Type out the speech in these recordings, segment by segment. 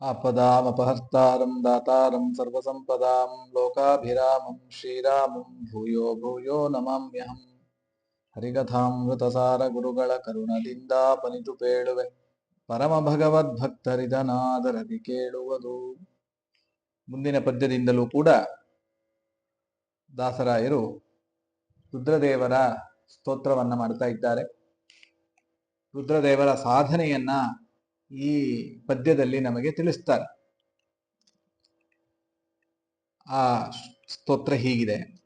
आपदामपहर्तारं दातारं सर्वसम्पदां लोकाभिरामं श्रीरामं भूयो ಭೂಯೋ ನಮಾಮ್ಯಹಂ ಹರಿಕಥಾಮೃತಸಾರ ಗುರುಗಳ ಕರುಣದಿಂದ ಪನಿತು ಪೇಳುವೆ ಪರಮ ಭಗವದ್ಭಕ್ತರಿದನಾದರದಿ ಕೇಳುವುದು ಮುಂದಿನ ಪದ್ಯದಿಂದಲೂ ಕೂಡ ದಾಸರಾಯರು ರುದ್ರದೇವರ ಸ್ತೋತ್ರವನ್ನ ಮಾಡ್ತಾ ಇದ್ದಾರೆ ರುದ್ರದೇವರ ಸಾಧನೆಯನ್ನ ಈ ಪದ್ಯದಲ್ಲಿ ನಮಗೆ ತಿಳಿಸ್ತಾರೆ. ಆ ಸ್ತೋತ್ರ ಹೀಗಿದೆ.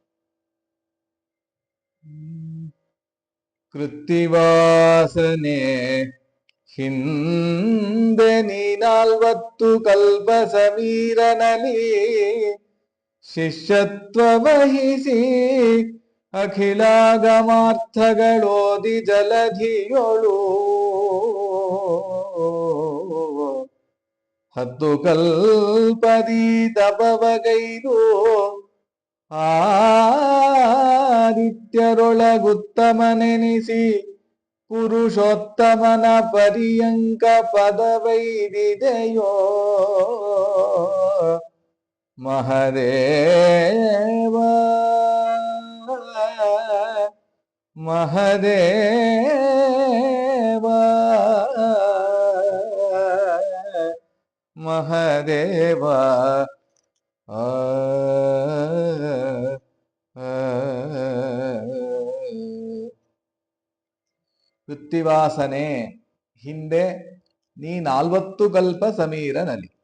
ಕೃತಿವಾಸನೆ ಹಿಂದೆ ನೀನಾಲ್ವತ್ತು ಕಲ್ಪ ಸಮೀರನಲಿ ಶಿಷ್ಯತ್ವ ವಹಿಸಿ ಅಖಿಲಾಗಮಾರ್ಥಗಳೋದಿ ಜಲಧಿಯೊಳು ಹತ್ತು ಕಲ್ಪದಿ ತಪವಗೈದು ಆದಿತ್ಯರೊಳಗುತ್ತಮನೆನಿಸಿ ಪುರುಷೋತ್ತಮನ ಪರಿಯಂಕ ಪದವೈದಿದೆಯೋ. ಮಹದೇವ ಮಹದೇವ. ಮಹದೇವ ಕೃತ್ತಿವಾಸನೆ ಹಿಂದೆ ನೀ ನಾಲ್ವತ್ತು ಕಲ್ಪ ನಲಿ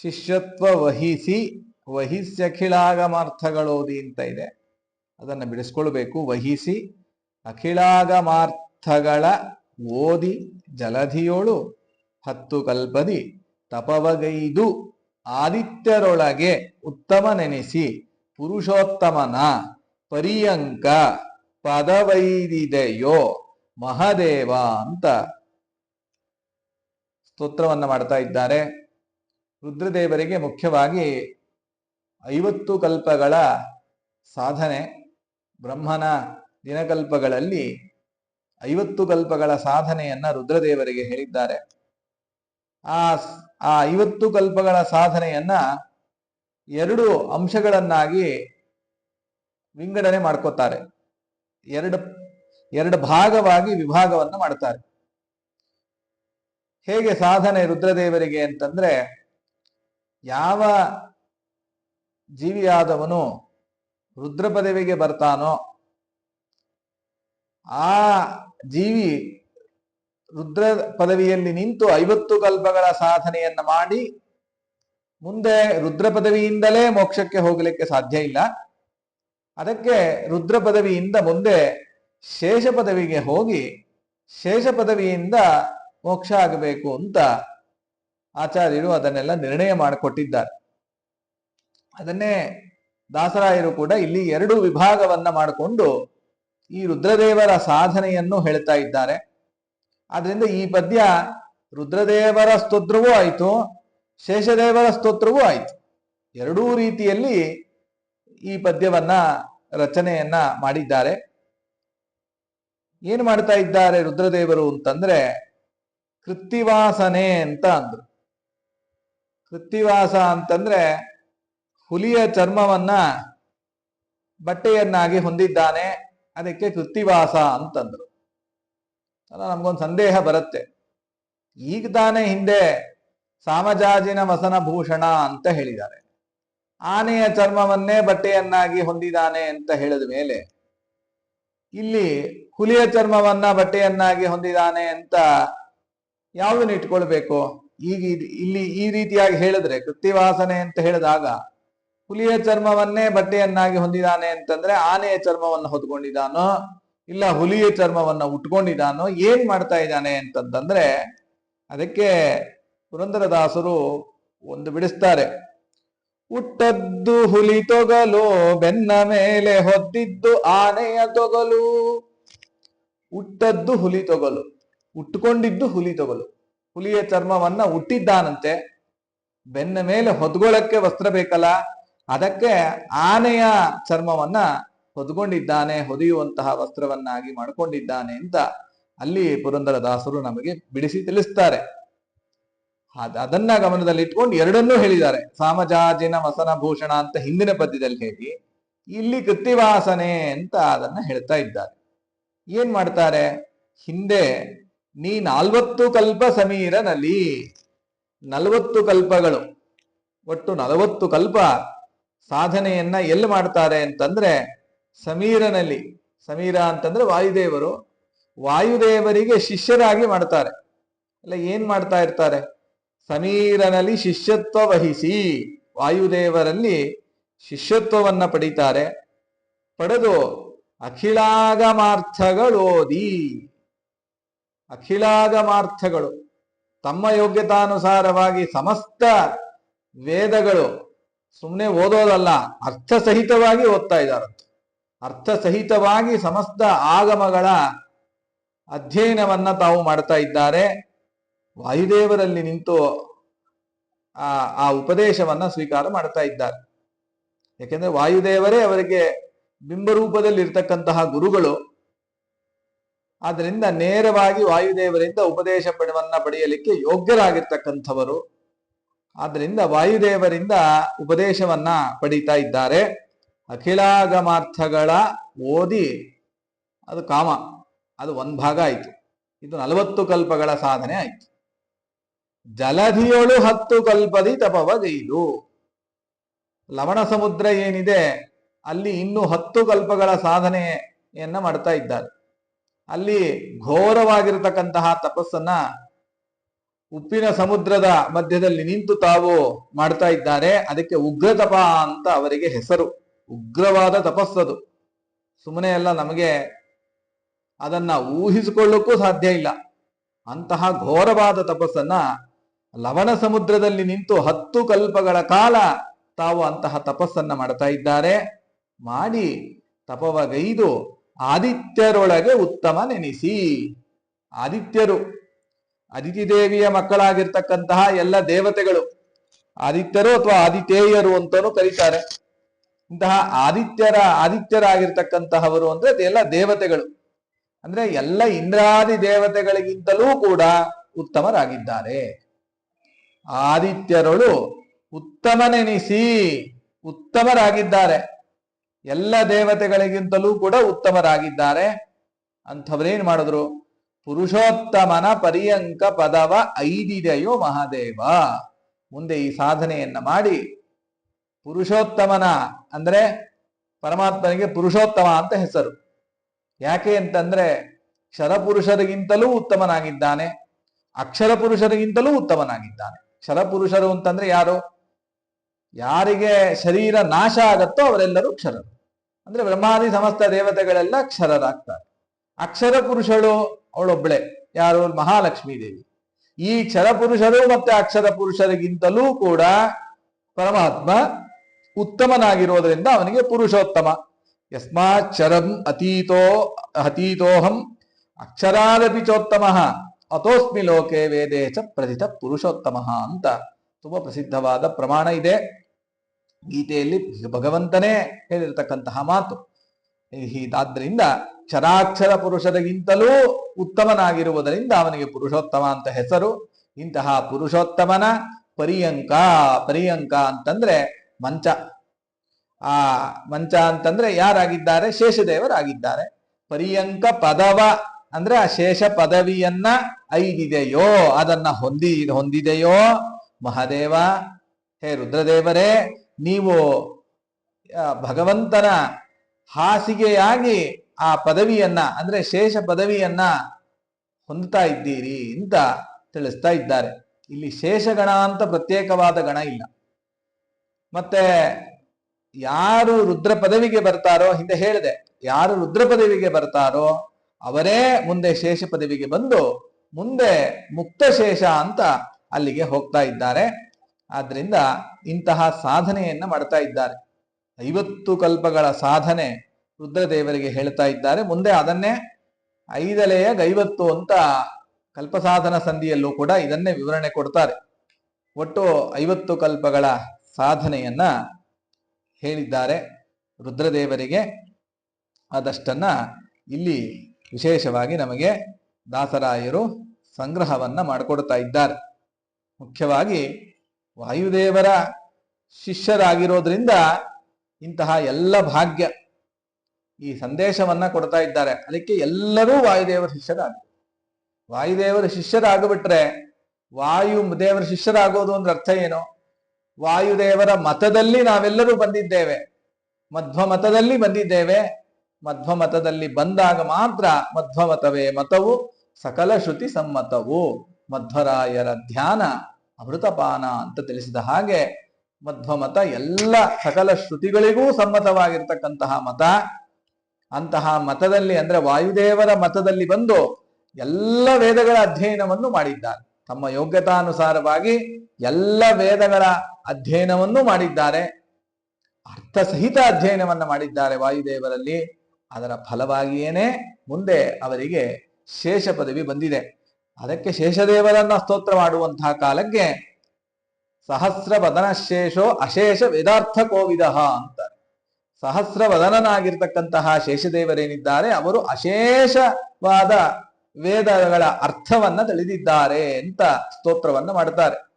ಶಿಷ್ಯತ್ವ ವಹಿಸಿ ವಹಿಸ್ಯಖಿಳಾಗಮಾರ್ಥಗಳೋದಿ ಅಂತ ಇದೆ ಅದನ್ನು ಬಿಡಿಸ್ಕೊಳ್ಬೇಕು ವಹಿಸಿ ಅಖಿಳಾಗಮಾರ್ಥಗಳ ಓದಿ ಜಲಧಿಯೋಳು ಹತ್ತು ಕಲ್ಪದಿ ತಪವಗೈದು. ಆದಿತ್ಯರೊಳಗೆ ಉತ್ತಮ ನೆನೆಸಿ ಪುರುಷೋತ್ತಮನ ಪರಿಯಂಕ ಪದವೈದಿದೆಯೋ ಮಹದೇವ ಅಂತ ಸ್ತೋತ್ರವನ್ನು ಮಾಡ್ತಾ ಇದ್ದಾರೆ. ರುದ್ರದೇವರಿಗೆ ಮುಖ್ಯವಾಗಿ ಐವತ್ತು ಕಲ್ಪಗಳ ಸಾಧನೆ, ಬ್ರಹ್ಮನ ದಿನಕಲ್ಪಗಳಲ್ಲಿ ಐವತ್ತು ಕಲ್ಪಗಳ ಸಾಧನೆಯನ್ನ ರುದ್ರದೇವರಿಗೆ ಹೇಳಿದ್ದಾರೆ. ಆ ಆ ಐವತ್ತು ಕಲ್ಪಗಳ ಸಾಧನೆಯನ್ನ ಎರಡು ಅಂಶಗಳನ್ನಾಗಿ ವಿಂಗಡಣೆ ಮಾಡ್ಕೋತಾರೆ. ಎರಡು ಎರಡು ಭಾಗವಾಗಿ ವಿಭಾಗವನ್ನು ಮಾಡ್ತಾರೆ. ಹೇಗೆ ಸಾಧನೆ ರುದ್ರದೇವರಿಗೆ ಅಂತಂದ್ರೆ, ಯಾವ ಜೀವಿಯಾದವನು ರುದ್ರ ಪದವಿಗೆ ಬರ್ತಾನೋ, ಆ ಜೀವಿ ರುದ್ರ ಪದವಿಯಲ್ಲಿ ನಿಂತು ಐವತ್ತು ಕಲ್ಪಗಳ ಸಾಧನೆಯನ್ನ ಮಾಡಿ ಮುಂದೆ ರುದ್ರ ಪದವಿಯಿಂದಲೇ ಮೋಕ್ಷಕ್ಕೆ ಹೋಗಲಿಕ್ಕೆ ಸಾಧ್ಯ ಇಲ್ಲ. ಅದಕ್ಕೆ ರುದ್ರ ಪದವಿಯಿಂದ ಮುಂದೆ ಶೇಷ ಪದವಿಗೆ ಹೋಗಿ ಶೇಷ ಪದವಿಯಿಂದ ಮೋಕ್ಷ ಆಗಬೇಕು ಅಂತ ಆಚಾರ್ಯರು ಅದನ್ನೆಲ್ಲ ನಿರ್ಣಯ ಮಾಡಿಕೊಟ್ಟಿದ್ದಾರೆ. ಅದನ್ನೇ ದಾಸರಾಯರು ಕೂಡ ಇಲ್ಲಿ ಎರಡು ವಿಭಾಗವನ್ನ ಮಾಡಿಕೊಂಡು ಈ ರುದ್ರದೇವರ ಸಾಧನೆಯನ್ನು ಹೇಳ್ತಾ ಇದ್ದಾರೆ. ಆದ್ರಿಂದ ಈ ಪದ್ಯ ರುದ್ರದೇವರ ಸ್ತೋತ್ರವೂ ಆಯಿತು, ಶೇಷದೇವರ ಸ್ತೋತ್ರವೂ ಆಯಿತು. ಎರಡೂ ರೀತಿಯಲ್ಲಿ ಈ ಪದ್ಯವನ್ನ ರಚನೆಯನ್ನ ಮಾಡಿದ್ದಾರೆ. ಏನು ಮಾಡ್ತಾ ಇದ್ದಾರೆ ರುದ್ರದೇವರು ಅಂತಂದ್ರೆ, ಕೃತ್ತಿವಾಸನೆ ಅಂತ ಅಂದ್ರು. ಕೃತ್ತಿವಾಸ ಅಂತಂದ್ರೆ ಹುಲಿಯ ಚರ್ಮವನ್ನ ಬಟ್ಟೆಯನ್ನಾಗಿ ಹೊಂದಿದ್ದಾನೆ, ಅದಕ್ಕೆ ಕೃತ್ತಿವಾಸ ಅಂತಂದ್ರು. ಅಲ್ಲ ನಮ್ಗೊಂದು ಸಂದೇಹ ಬರುತ್ತೆ. ಈಗ ತಾನೇ ಹಿಂದೆ ಸಾಮಜಾಜಿನ ವಸನ ಭೂಷಣ ಅಂತ ಹೇಳಿದ್ದಾರೆ. ಆನೆಯ ಚರ್ಮವನ್ನೇ ಬಟ್ಟೆಯನ್ನಾಗಿ ಹೊಂದಿದಾನೆ ಅಂತ ಹೇಳಿದ ಮೇಲೆ ಇಲ್ಲಿ ಹುಲಿಯ ಚರ್ಮವನ್ನ ಬಟ್ಟೆಯನ್ನಾಗಿ ಹೊಂದಿದಾನೆ ಅಂತ ಯಾವುದನ್ನ ಇಟ್ಕೊಳ್ಬೇಕು? ಈಗ ಇಲ್ಲಿ ಈ ರೀತಿಯಾಗಿ ಹೇಳಿದ್ರೆ ಕೃತಿವಾಸನೆ ಅಂತ ಹೇಳಿದಾಗ ಹುಲಿಯ ಚರ್ಮವನ್ನೇ ಬಟ್ಟೆಯನ್ನಾಗಿ ಹೊಂದಿದಾನೆ ಅಂತಂದ್ರೆ ಆನೆಯ ಚರ್ಮವನ್ನು ಹೊತ್ಕೊಂಡಿದ್ದಾನೋ ಇಲ್ಲ ಹುಲಿಯ ಚರ್ಮವನ್ನ ಉಟ್ಕೊಂಡಿದ್ದಾನೋ ಏನ್ ಮಾಡ್ತಾ ಇದ್ದಾನೆ ಅಂತಂದ್ರೆ ಅದಕ್ಕೆ ಪುರಂದರದಾಸರು ಒಂದು ಬಿಡಿಸ್ತಾರೆ. ಹುಟ್ಟದ್ದು ಹುಲಿ ತೊಗಲು, ಬೆನ್ನ ಮೇಲೆ ಹೊದ್ದಿದ್ದು ಆನೆಯ ತೊಗಲು. ಹುಟ್ಟದ್ದು ಹುಲಿ ತೊಗಲು, ಉಟ್ಕೊಂಡಿದ್ದು ಹುಲಿ ತೊಗಲು. ಹುಲಿಯ ಚರ್ಮವನ್ನ ಹುಟ್ಟಿದ್ದಾನಂತೆ ಬೆನ್ನ ಮೇಲೆ ಹೊದ್ಗೊಳಕ್ಕೆ ವಸ್ತ್ರ ಬೇಕಲ್ಲ, ಅದಕ್ಕೆ ಆನೆಯ ಚರ್ಮವನ್ನ ಹೊದ್ಕೊಂಡಿದ್ದಾನೆ, ಹೊದೆಯುವಂತಹ ವಸ್ತ್ರವನ್ನಾಗಿ ಮಾಡಿಕೊಂಡಿದ್ದಾನೆ ಅಂತ ಅಲ್ಲಿ ಪುರಂದರದಾಸರು ನಮಗೆ ಬಿಡಿಸಿ ತಿಳಿಸ್ತಾರೆ. ಅದನ್ನ ಅದನ್ನ ಗಮನದಲ್ಲಿಟ್ಕೊಂಡು ಎರಡನ್ನೂ ಹೇಳಿದ್ದಾರೆ. ಸಾಮಜಾಜಿನ ವಸನ ಭೂಷಣ ಅಂತ ಹಿಂದಿನ ಪದ್ಯದಲ್ಲಿ ಹೇಳಿ, ಇಲ್ಲಿ ಕೃತಿವಾಸನೆ ಅಂತ ಅದನ್ನ ಹೇಳ್ತಾ ಇದ್ದಾರೆ. ಏನ್ ಮಾಡ್ತಾರೆ? ಹಿಂದೆ ನೀ ನಾಲ್ವತ್ತು ಕಲ್ಪ ಸಮೀರನಲ್ಲಿ ನಲವತ್ತು ಕಲ್ಪಗಳು, ಒಟ್ಟು ನಲವತ್ತು ಕಲ್ಪ ಸಾಧನೆಯನ್ನ ಎಲ್ಲಿ ಮಾಡ್ತಾರೆ ಅಂತಂದ್ರೆ ಸಮೀರನಲ್ಲಿ, ಸಮೀರ ಅಂತಂದ್ರೆ ವಾಯುದೇವರು, ವಾಯುದೇವರಿಗೆ ಶಿಷ್ಯರಾಗಿ ಮಾಡ್ತಾರೆ. ಅಲ್ಲ, ಏನ್ ಮಾಡ್ತಾ ಇರ್ತಾರೆ? ಸಮೀರನಲ್ಲಿ ಶಿಷ್ಯತ್ವ ವಹಿಸಿ, ವಾಯುದೇವರಲ್ಲಿ ಶಿಷ್ಯತ್ವವನ್ನ ಪಡೀತಾರೆ. ಪಡೆದು ಅಖಿಲಾಗಮಾರ್ಥಗಳೋದಿ. ಅಖಿಲಾಗಮಾರ್ಥಗಳು ತಮ್ಮ ಯೋಗ್ಯತಾನುಸಾರವಾಗಿ ಸಮಸ್ತ ವೇದಗಳು ಸುಮ್ಮನೆ ಓದೋದಲ್ಲ, ಅರ್ಥಸಹಿತವಾಗಿ ಓದ್ತಾ ಇದ್ದಾರಂತೆ ಅರ್ಥಸಹಿತವಾಗಿ ಸಮಸ್ತ ಆಗಮಗಳ ಅಧ್ಯಯನವನ್ನ ತಾವು ಮಾಡ್ತಾ ಇದ್ದಾರೆ. ವಾಯುದೇವರಲ್ಲಿ ನಿಂತು ಆ ಆ ಉಪದೇಶವನ್ನ ಸ್ವೀಕಾರ ಮಾಡ್ತಾ ಇದ್ದಾರೆ. ಯಾಕೆಂದ್ರೆ ವಾಯುದೇವರೇ ಅವರಿಗೆ ಬಿಂಬರೂಪದಲ್ಲಿ ಇರ್ತಕ್ಕಂತಹ ಗುರುಗಳು. ಆದ್ರಿಂದ ನೇರವಾಗಿ ವಾಯುದೇವರಿಂದ ಉಪದೇಶ ಪಡವನ್ನ ಪಡೆಯಲಿಕ್ಕೆ ಯೋಗ್ಯರಾಗಿರ್ತಕ್ಕಂಥವರು. ಆದ್ರಿಂದ ವಾಯುದೇವರಿಂದ ಉಪದೇಶವನ್ನ ಪಡೀತಾ ಇದ್ದಾರೆ. ಅಖಿಲಾಗಮಾರ್ಥಗಳ ಓದಿ ಅದು ಕಾಮ, ಅದು ಒಂದ್ ಭಾಗ ಆಯ್ತು. ಇದು ನಲವತ್ತು ಕಲ್ಪಗಳ ಸಾಧನೆ ಆಯ್ತು. ಜಲಧಿಯೊಳು ಹತ್ತು ಕಲ್ಪದಿ ತಪವಗೈದು ಲವಣ ಸಮುದ್ರ ಏನಿದೆ, ಅಲ್ಲಿ ಇನ್ನು ಹತ್ತು ಕಲ್ಪಗಳ ಸಾಧನೆಯನ್ನ ಮಾಡ್ತಾ ಇದ್ದಾರೆ. ಅಲ್ಲಿ ಘೋರವಾಗಿರತಕ್ಕಂತಹ ತಪಸ್ಸನ್ನ ಉಪ್ಪಿನ ಸಮುದ್ರದ ಮಧ್ಯದಲ್ಲಿ ನಿಂತು ತಾವು ಮಾಡ್ತಾ ಇದ್ದಾರೆ. ಅದಕ್ಕೆ ಉಗ್ರ ತಪ ಅಂತ ಅವರಿಗೆ ಹೆಸರು. ಉಗ್ರವಾದ ತಪಸ್ಸದು ಸುಮ್ಮನೆ ಎಲ್ಲ ನಮಗೆ ಅದನ್ನ ಊಹಿಸಿಕೊಳ್ಳಕ್ಕೂ ಸಾಧ್ಯ ಇಲ್ಲ. ಅಂತಹ ಘೋರವಾದ ತಪಸ್ಸನ್ನ ಲವಣ ಸಮುದ್ರದಲ್ಲಿ ನಿಂತು ಹತ್ತು ಕಲ್ಪಗಳ ಕಾಲ ತಾವು ಅಂತಹ ತಪಸ್ಸನ್ನ ಮಾಡ್ತಾ ಇದ್ದಾರೆ. ಮಾಡಿ ತಪವಗೈದು ಆದಿತ್ಯರೊಳಗೆ ಉತ್ತಮ ನೆನೆಸಿ. ಆದಿತ್ಯರು ಅದಿತಿ ದೇವಿಯ ಮಕ್ಕಳಾಗಿರ್ತಕ್ಕಂತಹ ಎಲ್ಲ ದೇವತೆಗಳು, ಆದಿತ್ಯರು ಅಥವಾ ಆದಿತೇಯರು ಅಂತಾನು ಕರೀತಾರೆ. ಇಂತಹ ಆದಿತ್ಯರ, ಆದಿತ್ಯರಾಗಿರ್ತಕ್ಕಂತಹವರು ಅಂದ್ರೆ ಅದೆಲ್ಲ ದೇವತೆಗಳು. ಅಂದ್ರೆ ಎಲ್ಲ ಇಂದ್ರಾದಿ ದೇವತೆಗಳಿಗಿಂತಲೂ ಕೂಡ ಉತ್ತಮರಾಗಿದ್ದಾರೆ. ಆದಿತ್ಯರಳು ಉತ್ತಮನೆನಿಸಿ ಉತ್ತಮರಾಗಿದ್ದಾರೆ. ಎಲ್ಲ ದೇವತೆಗಳಿಗಿಂತಲೂ ಕೂಡ ಉತ್ತಮರಾಗಿದ್ದಾರೆ. ಅಂಥವ್ರೇನ್ ಮಾಡಿದ್ರು? ಪುರುಷೋತ್ತಮನ ಪರ್ಯಂಕ ಪದವ ಐದಿದೆಯೋ ಮಹಾದೇವ. ಮುಂದೆ ಈ ಸಾಧನೆಯನ್ನ ಮಾಡಿ ಪುರುಷೋತ್ತಮನ ಅಂದ್ರೆ ಪರಮಾತ್ಮನಿಗೆ ಪುರುಷೋತ್ತಮ ಅಂತ ಹೆಸರು. ಯಾಕೆ ಅಂತಂದ್ರೆ ಕ್ಷರಪುರುಷರಿಗಿಂತಲೂ ಉತ್ತಮನಾಗಿದ್ದಾನೆ, ಅಕ್ಷರ ಪುರುಷರಿಗಿಂತಲೂ ಉತ್ತಮನಾಗಿದ್ದಾನೆ. ಕ್ಷರಪುರುಷರು ಅಂತಂದ್ರೆ ಯಾರು? ಯಾರಿಗೆ ಶರೀರ ನಾಶ ಆಗತ್ತೋ ಅವರೆಲ್ಲರೂ ಕ್ಷರರು. ಅಂದ್ರೆ ಬ್ರಹ್ಮಾದಿ ಸಮಸ್ತ ದೇವತೆಗಳೆಲ್ಲ ಕ್ಷರರಾಗ್ತಾರೆ. ಅಕ್ಷರ ಪುರುಷಳು ಅವಳೊಬ್ಬಳೆ ಯಾರು? ಮಹಾಲಕ್ಷ್ಮೀ ದೇವಿ. ಈ ಕ್ಷರ ಪುರುಷರು ಮತ್ತೆ ಅಕ್ಷರ ಪುರುಷರಿಗಿಂತಲೂ ಕೂಡ ಪರಮಾತ್ಮ ಉತ್ತಮನಾಗಿರೋದ್ರಿಂದ ಅವನಿಗೆ ಪುರುಷೋತ್ತಮ. ಯಸ್ಮಾಕ್ಷರಂ ಅತೀತೋ, ಅತೀತೋಹಂ ಅಕ್ಷರಾದಪಿ ಚೋತ್ತಮ, ಅಥೋಸ್ಮಿ ಲೋಕೆ ವೇದೇ ಚ ಪ್ರಥಿತ ಪುರುಷೋತ್ತಮ ಅಂತ. ತುಂಬಾ ಪ್ರಸಿದ್ಧವಾದ ಪ್ರಮಾಣ ಇದೆ. ಗೀತೆಯಲ್ಲಿ ಭಗವಂತನೇ ಹೇಳಿರ್ತಕ್ಕಂತಹ ಮಾತು. ಹೀದಾದ್ರಿಂದ ಚರಾಕ್ಷರ ಪುರುಷರಿಗಿಂತಲೂ ಉತ್ತಮನಾಗಿರುವುದರಿಂದ ಅವನಿಗೆ ಪುರುಷೋತ್ತಮ ಅಂತ ಹೆಸರು. ಇಂತಹ ಪುರುಷೋತ್ತಮನ ಪರಿಯಂಕ ಪರಿಯಂಕ ಅಂತಂದ್ರೆ ಮಂಚ. ಆ ಮಂಚ ಅಂತಂದ್ರೆ ಯಾರಾಗಿದ್ದಾರೆ? ಶೇಷದೇವರಾಗಿದ್ದಾರೆ. ಪರ್ಯಂಕ ಪದವ ಅಂದ್ರೆ ಆ ಶೇಷ ಪದವಿಯನ್ನ ಐದಿದೆಯೋ? ಅದನ್ನ ಹೊಂದಿ, ಹೊಂದಿದೆಯೋ? ಮಹಾದೇವ, ಹೇ ರುದ್ರದೇವರೇ, ನೀವು ಭಗವಂತನ ಹಾಸಿಗೆಯಾಗಿ ಆ ಪದವಿಯನ್ನ ಅಂದ್ರೆ ಶೇಷ ಪದವಿಯನ್ನ ಹೊಂದ್ತಾ ಇದ್ದೀರಿ ಅಂತ ತಿಳಿಸ್ತಾ ಇದ್ದಾರೆ. ಇಲ್ಲಿ ಶೇಷಗಣ ಅಂತ ಪ್ರತ್ಯೇಕವಾದ ಗಣ ಇಲ್ಲ. ಮತ್ತೆ ಯಾರು ರುದ್ರ ಪದವಿಗೆ ಬರ್ತಾರೋ, ಹಿಂದೆ ಹೇಳಿದೆ, ಯಾರು ರುದ್ರ ಪದವಿಗೆ ಬರ್ತಾರೋ, ಅವರೇ ಮುಂದೆ ಶೇಷ ಪದವಿಗೆ ಬಂದು ಮುಂದೆ ಮುಕ್ತ ಶೇಷ ಅಂತ ಅಲ್ಲಿಗೆ ಹೋಗ್ತಾ ಇದ್ದಾರೆ. ಆದ್ರಿಂದ ಇಂತಹ ಸಾಧನೆಯನ್ನ ಮಾಡ್ತಾ ಇದ್ದಾರೆ. ಐವತ್ತು ಕಲ್ಪಗಳ ಸಾಧನೆ ರುದ್ರದೇವರಿಗೆ ಹೇಳ್ತಾ ಇದ್ದಾರೆ. ಮುಂದೆ ಅದನ್ನೇ ಐದಲೆಯ ಗೈವತ್ತು ಅಂತ ಕಲ್ಪಸಾಧನ ಸಂಧಿಯಲ್ಲೂ ಕೂಡ ಇದನ್ನೇ ವಿವರಣೆ ಕೊಡ್ತಾರೆ. ಒಟ್ಟು ಐವತ್ತು ಕಲ್ಪಗಳ ಸಾಧನೆಯನ್ನ ಹೇಳಿದ್ದಾರೆ ರುದ್ರದೇವರಿಗೆ. ಆದಷ್ಟನ್ನ ಇಲ್ಲಿ ವಿಶೇಷವಾಗಿ ನಮಗೆ ದಾಸರಾಯರು ಸಂಗ್ರಹವನ್ನ ಮಾಡಿಕೊಡ್ತಾ ಇದ್ದಾರೆ. ಮುಖ್ಯವಾಗಿ ವಾಯುದೇವರ ಶಿಷ್ಯರಾಗಿರೋದ್ರಿಂದ ಇಂತಹ ಎಲ್ಲ ಭಾಗ್ಯ ಈ ಸಂದೇಶವನ್ನ ಕೊಡ್ತಾ ಇದ್ದಾರೆ. ಅದಕ್ಕೆ ಎಲ್ಲರೂ ವಾಯುದೇವರ ಶಿಷ್ಯರಾಗ. ವಾಯುದೇವರ ಶಿಷ್ಯರಾಗ್ಬಿಟ್ರೆ ವಾಯು ದೇವರ ಶಿಷ್ಯರಾಗೋದು ಅಂದ್ರೆ ಅರ್ಥ ಏನು? ವಾಯುದೇವರ ಮತದಲ್ಲಿ ನಾವೆಲ್ಲರೂ ಬಂದಿದ್ದೇವೆ. ಮಧ್ವ ಮತದಲ್ಲಿ ಬಂದಿದ್ದೇವೆ. ಮಧ್ವ ಮತದಲ್ಲಿ ಬಂದಾಗ ಮಾತ್ರ ಮಧ್ವ ಮತವೇ. ಮತವು ಸಕಲ ಶ್ರುತಿ ಸಮ್ಮತವು. ಮಧ್ವರಾಯರ ಧ್ಯಾನ ಅಮೃತಪಾನ ಅಂತ ತಿಳಿಸಿದ ಹಾಗೆ ಮಧ್ವ ಮತ ಎಲ್ಲ ಸಕಲ ಶ್ರುತಿಗಳಿಗೂ ಸಮ್ಮತವಾಗಿರ್ತಕ್ಕಂತಹ ಮತ. ಅಂತಹ ಮತದಲ್ಲಿ ಅಂದ್ರೆ ವಾಯುದೇವರ ಮತದಲ್ಲಿ ಬಂದು ಎಲ್ಲ ವೇದಗಳ ಅಧ್ಯಯನವನ್ನು ಮಾಡಿದ್ದಾರೆ. ತಮ್ಮ ಯೋಗ್ಯತಾನುಸಾರವಾಗಿ ಎಲ್ಲ ವೇದಗಳ ಅಧ್ಯಯನವನ್ನು ಮಾಡಿದ್ದಾರೆ. ಅರ್ಥಸಹಿತ ಅಧ್ಯಯನವನ್ನು ಮಾಡಿದ್ದಾರೆ ವಾಯುದೇವರಲ್ಲಿ. ಅದರ ಫಲವಾಗಿಯೇನೆ ಮುಂದೆ ಅವರಿಗೆ ಶೇಷ ಪದವಿ ಬಂದಿದೆ. ಅದಕ್ಕೆ ಶೇಷದೇವರನ್ನ ಸ್ತೋತ್ರ ಮಾಡುವಂತಹ ಕಾಲಕ್ಕೆ ಸಹಸ್ರ ವದನ ಶೇಷೋ ಅಶೇಷ ವೇದಾರ್ಥ ಕೋವಿದ ಅಂತ. ಸಹಸ್ರ ವದನನಾಗಿರ್ತಕ್ಕಂತಹ ಶೇಷದೇವರೇನಿದ್ದಾರೆ, ಅವರು ಅಶೇಷವಾದ ವೇದಗಳ ಅರ್ಥವನ್ನ ತಿಳಿದಿದ್ದಾರೆ ಅಂತ ಸ್ತೋತ್ರವನ್ನ ಮಾಡ್ತಾರೆ.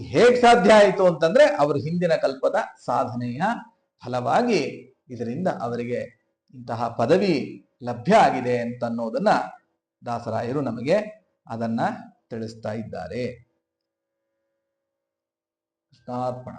ಹೇಗ್ ಸಾಧ್ಯ ಆಯಿತು ಅಂತಂದ್ರೆ ಅವರು ಹಿಂದಿನ ಕಲ್ಪದ ಸಾಧನೆಯ ಫಲವಾಗಿ ಇದರಿಂದ ಅವರಿಗೆ ಇಂತಹ ಪದವಿ ಲಭ್ಯ ಆಗಿದೆ ಅಂತ ಅನ್ನೋದನ್ನ ದಾಸರಾಯರು ನಮಗೆ ಅದನ್ನ ತಿಳಿಸ್ತಾ ಇದ್ದಾರೆ. ಕೃಷ್ಣಾರ್ಪಣ